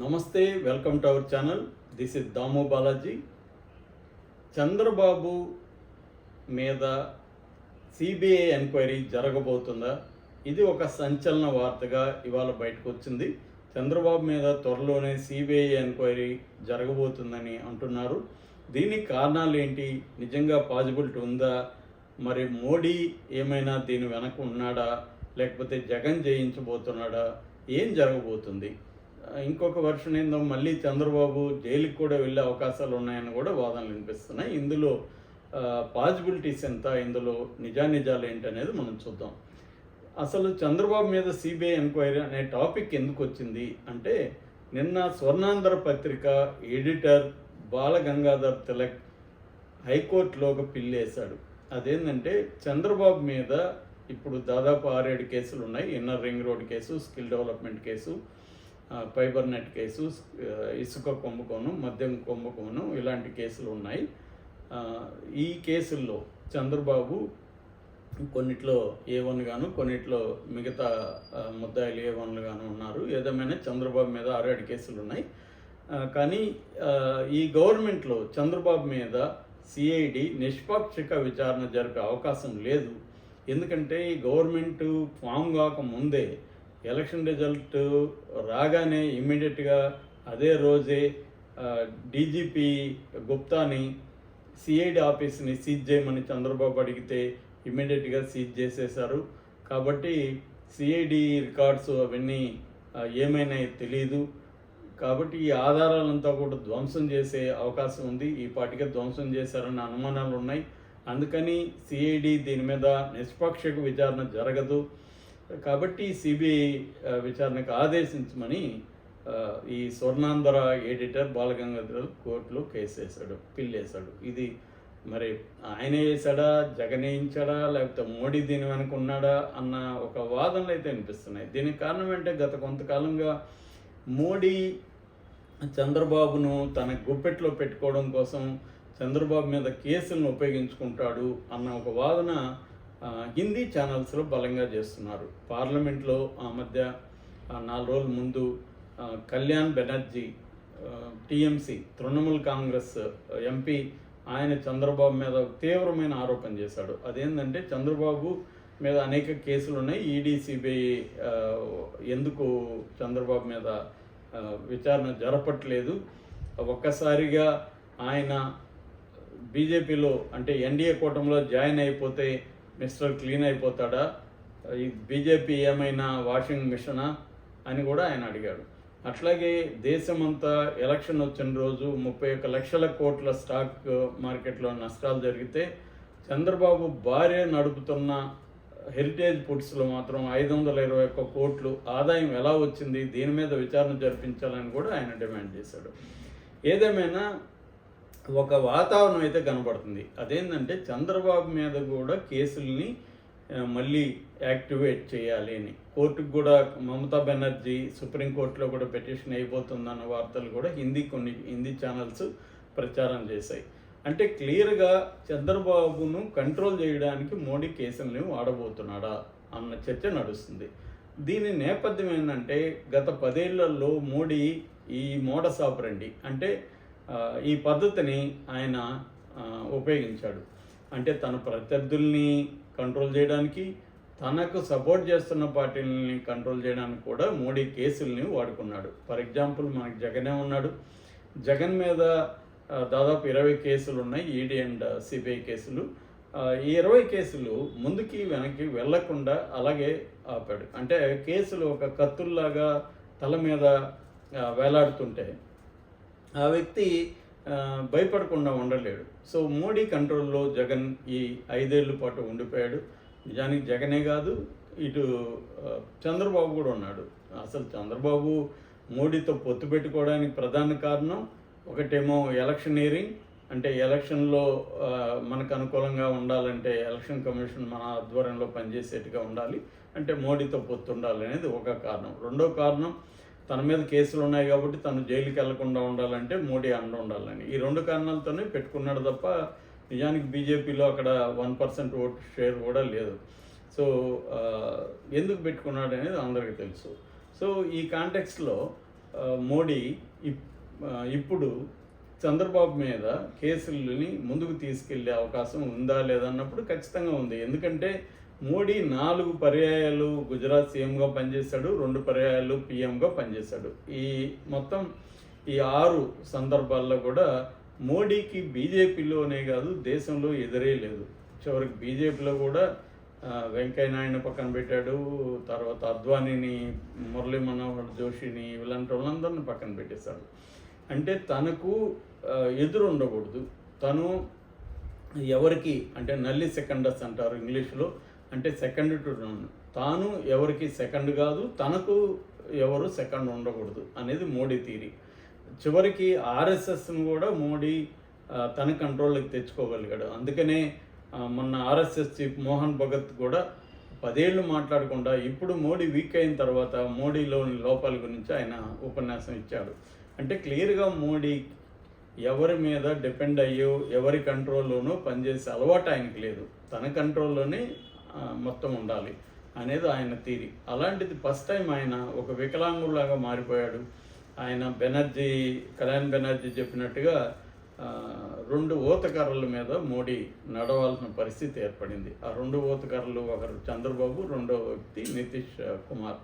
నమస్తే welcome to our channel. This is Damu Balaji. Chandrababu మీద CBI enquiry జరగబోతుందా? ఇది ఒక సంచలన వార్తగా ఇవాళ బయటకు వచ్చింది. చంద్రబాబు మీద త్వరలోనే సిబిఐ ఎంక్వైరీ జరగబోతుందని అంటున్నారు. దీనికి కారణాలు ఏంటి? నిజంగా పాజిబిలిటీ ఉందా? మరి మోడీ ఏమైనా దీని వెనక ఉన్నాడా? లేకపోతే జగన్ జయించబోతున్నాడా? ఏం జరగబోతుంది? ఇంకొక వర్షన్ ఏందో మళ్ళీ చంద్రబాబు జైలుకి కూడా వెళ్ళే అవకాశాలు ఉన్నాయని కూడా వాదనలు వినిపిస్తున్నాయి. ఇందులో పాజిబిలిటీస్ ఎంత? ఇందులో నిజానిజాలు ఏంటి అనేది మనం చూద్దాం. అసలు చంద్రబాబు మీద సిబిఐ ఎంక్వైరీ అనే టాపిక్ ఎందుకు వచ్చింది? అంటే నిన్న స్వర్ణాంధ్ర పత్రిక ఎడిటర్ బాలగంగాధర్ తిలక్ హైకోర్టులో ఒక పిల్లేశాడు. అదేంటంటే చంద్రబాబు మీద ఇప్పుడు దాదాపు ఆరేడు కేసులు ఉన్నాయి inner ring road case skill development case fibre net case ఇసుక కుంభకోణం మద్యం కుంభకోణం ఇలాంటి కేసులు ఉన్నాయి. ఈ కేసుల్లో చంద్రబాబు కొన్నిట్లో ఏ వన్ గాను కొన్నిట్లో మిగతా ముద్దాయిలు ఏ వన్లు గాను ఉన్నారు. ఏదేమైనా చంద్రబాబు మీద ఆరేడు కేసులు ఉన్నాయి. కానీ ఈ గవర్నమెంట్లో చంద్రబాబు మీద సిఐడి నిష్పాక్షిక విచారణ జరిపే అవకాశం లేదు. ఎందుకంటే ఈ గవర్నమెంట్ ఫామ్ కాక ముందే ఎలక్షన్ రిజల్ట్ రాగానే ఇమ్మీడియట్గా అదే రోజే డీజీపీ గుప్తాని సిఐడి ఆఫీస్ని సీజ్ చేయమని చంద్రబాబు అడిగితే ఇమ్మీడియట్గా సీజ్ చేసేశారు. కాబట్టి సిఐడి రికార్డ్స్ అవన్నీ ఏమైనా ఏమైనాయి తెలియదు కాబట్టి ఈ ఆధారాలంతా కూడా ధ్వంసం చేసే అవకాశం ఉంది. ఈ పాటికే ధ్వంసం చేశారన్న అనుమానాలు ఉన్నాయి అందుకని సిఐడి దీని మీద నిష్పక్షక విచారణ జరగదు. కాబట్టి సిబిఐ విచారణకు ఆదేశించమని ఈ స్వర్ణాంధ్ర ఎడిటర్ బాలగంగాధర్ కోర్టులో కేసు వేశాడు పిల్లేశాడు ఇది మరి ఆయన వేసాడా జగన్ వేయించాడా లేకపోతే మోడీ దీని వెనక ఉన్నాడా అన్న ఒక వాదనలు అయితే వినిపిస్తున్నాయి. దీనికి కారణం ఏంటంటే గత కొంతకాలంగా మోడీ చంద్రబాబును తన గుప్పెట్లో పెట్టుకోవడం కోసం చంద్రబాబు మీద కేసులను ఉపయోగించుకుంటాడు అన్న ఒక వాదన హిందీ ఛానల్స్లో బలంగా చేస్తున్నారు. పార్లమెంట్లో ఆ మధ్య నాలుగు రోజుల ముందు Kalyan Banerjee TMC Trinamool Congress MP ఆయన చంద్రబాబు మీద తీవ్రమైన ఆరోపణ చేశాడు. అదేంటంటే చంద్రబాబు మీద అనేక కేసులు ఉన్నాయి. ఈడీ సిబిఐ ఎందుకు చంద్రబాబు మీద విచారణ జరపట్లేదు? ఒక్కసారిగా ఆయన బీజేపీలో అంటే ఎన్డీఏ కూటమిలో జాయిన్ అయిపోతే మిస్టర్ క్లీన్ అయిపోతాడా? ఈ బీజేపీ ఏమైనా వాషింగ్ మిషనా? అని కూడా ఆయన అడిగాడు. అట్లాగే దేశమంతా ఎలక్షన్ వచ్చిన రోజు ముప్పై ఒక్క లక్షల కోట్ల స్టాక్ మార్కెట్లో నష్టాలు జరిగితే చంద్రబాబు భార్య నడుపుతున్న హెరిటేజ్ ఫుడ్స్లో మాత్రం ఐదు వందల ఇరవై ఒక్క కోట్లు ఆదాయం ఎలా వచ్చింది? దీని మీద విచారణ జరిపించాలని కూడా ఆయన డిమాండ్ చేశాడు. ఏదేమైనా ఒక వాతావరణం అయితే కనబడుతుంది అదేంటంటే చంద్రబాబు మీద కూడా కేసుల్ని మళ్ళీ యాక్టివేట్ చేయాలి అని. కోర్టుకు కూడా మమతా బెనర్జీ సుప్రీంకోర్టులో కూడా పిటిషన్ అయిపోతుందన్న వార్తలు కూడా హిందీ కొన్ని హిందీ ఛానల్స్ ప్రచారం చేశాయి. అంటే క్లియర్గా చంద్రబాబును కంట్రోల్ చేయడానికి మోడీ కేసుల్ని వాడబోతున్నాడా అన్న చర్చ నడుస్తుంది. దీని నేపథ్యం ఏంటంటే గత పదేళ్ళలో మోడీ ఈ మోడస్ ఆపరండి అంటే ఈ పద్ధతిని ఆయన ఉపయోగించాడు. అంటే తన ప్రత్యర్థుల్ని కంట్రోల్ చేయడానికి తనకు సపోర్ట్ చేస్తున్న పార్టీలని కంట్రోల్ చేయడానికి కూడా మోడీ కేసుల్ని వాడుకున్నాడు. ఫర్ ఎగ్జాంపుల్ మనకి జగనే ఉన్నాడు. జగన్ మీద దాదాపు ఇరవై కేసులు ఉన్నాయి ఈడీ అండ్ సిబిఐ కేసులు. ఈ ఇరవై కేసులు ముందుకి వెనక్కి వెళ్ళకుండా అలాగే ఆపాడు. అంటే కేసులు ఒక కత్తుల్లాగా తల మీద వేలాడుతుంటే ఆ వ్యక్తి భయపడకుండా ఉండలేడు. సో మోడీ కంట్రోల్లో జగన్ ఈ ఐదేళ్ళ పాటు ఉండిపోయాడు. నిజానికి జగనే కాదు ఇటు చంద్రబాబు కూడా ఉన్నాడు. అసలు చంద్రబాబు మోడీతో పొత్తు పెట్టుకోవడానికి ప్రధాన కారణం ఒకటేమో ఎలక్షనీరింగ్ అంటే ఎలక్షన్లో మనకు అనుకూలంగా ఉండాలంటే ఎలక్షన్ కమిషన్ మన ఆధ్వర్యంలో పనిచేసేట్టుగా ఉండాలి. అంటే మోడీతో పొత్తు ఉండాలి అనేది ఒక కారణం. రెండో కారణం తన మీద కేసులు ఉన్నాయి కాబట్టి తను జైలుకి వెళ్ళకుండా ఉండాలంటే మోడీ అండ ఉండాలని ఈ రెండు కారణాలతోనే పెట్టుకున్నాడు తప్ప నిజానికి బీజేపీలో అక్కడ వన్ పర్సెంట్ ఓటు షేర్ కూడా లేదు. సో ఎందుకు పెట్టుకున్నాడు అనేది అందరికీ తెలుసు. సో ఈ కాంటెక్స్లో మోడీ ఇప్- ఇప్పుడు చంద్రబాబు మీద కేసులని ముందుకు తీసుకెళ్ళే అవకాశం ఉందా లేదన్నప్పుడు ఖచ్చితంగా ఉంది. ఎందుకంటే మోడీ నాలుగు పర్యాయాలు గుజరాత్ సీఎంగా పనిచేశాడు రెండు పర్యాయాలు పీఎంగా పనిచేశాడు. ఈ మొత్తం ఈ ఆరు సందర్భాల్లో కూడా మోడీకి బీజేపీలోనే కాదు దేశంలో ఎదురే లేదు. చివరికి బీజేపీలో కూడా వెంకయ్య నాయుడు పక్కన పెట్టాడు తర్వాత అద్వానీని మురళీ మనోహర్ జోషిని ఇలాంటి వాళ్ళందరిని పక్కన పెట్టేశాడు. అంటే తనకు ఎదురు ఉండకూడదు. తను ఎవరికి అంటే నల్లి సెకండర్స్ అంటారు ఇంగ్లీష్లో అంటే సెకండ్ టు నన్. తాను ఎవరికి సెకండ్ కాదు తనకు ఎవరు సెకండ్ ఉండకూడదు అనేది మోడీ థీరీ చివరికి ఆర్ఎస్ఎస్ను కూడా మోడీ తన కంట్రోల్లోకి తెచ్చుకోగలిగాడు. అందుకనే మొన్న ఆర్ఎస్ఎస్ చీఫ్ మోహన్ భగత్ కూడా పదేళ్ళు మాట్లాడకుండా ఇప్పుడు మోడీ వీక్ అయిన తర్వాత మోడీలోని లోపాల గురించి ఆయన ఉపన్యాసం ఇచ్చాడు. అంటే క్లియర్గా మోడీ ఎవరి మీద డిపెండ్ అయ్యో ఎవరి కంట్రోల్లోనూ పనిచేసే అలవాటు ఆయనకి లేదు. తన కంట్రోల్లోనే మొత్తం ఉండాలి అనేది ఆయన తీరి. అలాంటిది ఫస్ట్ టైం ఆయన ఒక వికలాంగులాగా మారిపోయాడు. ఆయన బెనర్జీ కళ్యాణ్ బెనర్జీ చెప్పినట్టుగా రెండు ఓతకర్రల మీద మోడీ నడవాల్సిన పరిస్థితి ఏర్పడింది. ఆ రెండు ఓతకర్రలు ఒకరు చంద్రబాబు రెండో వ్యక్తి నితీష్ కుమార్.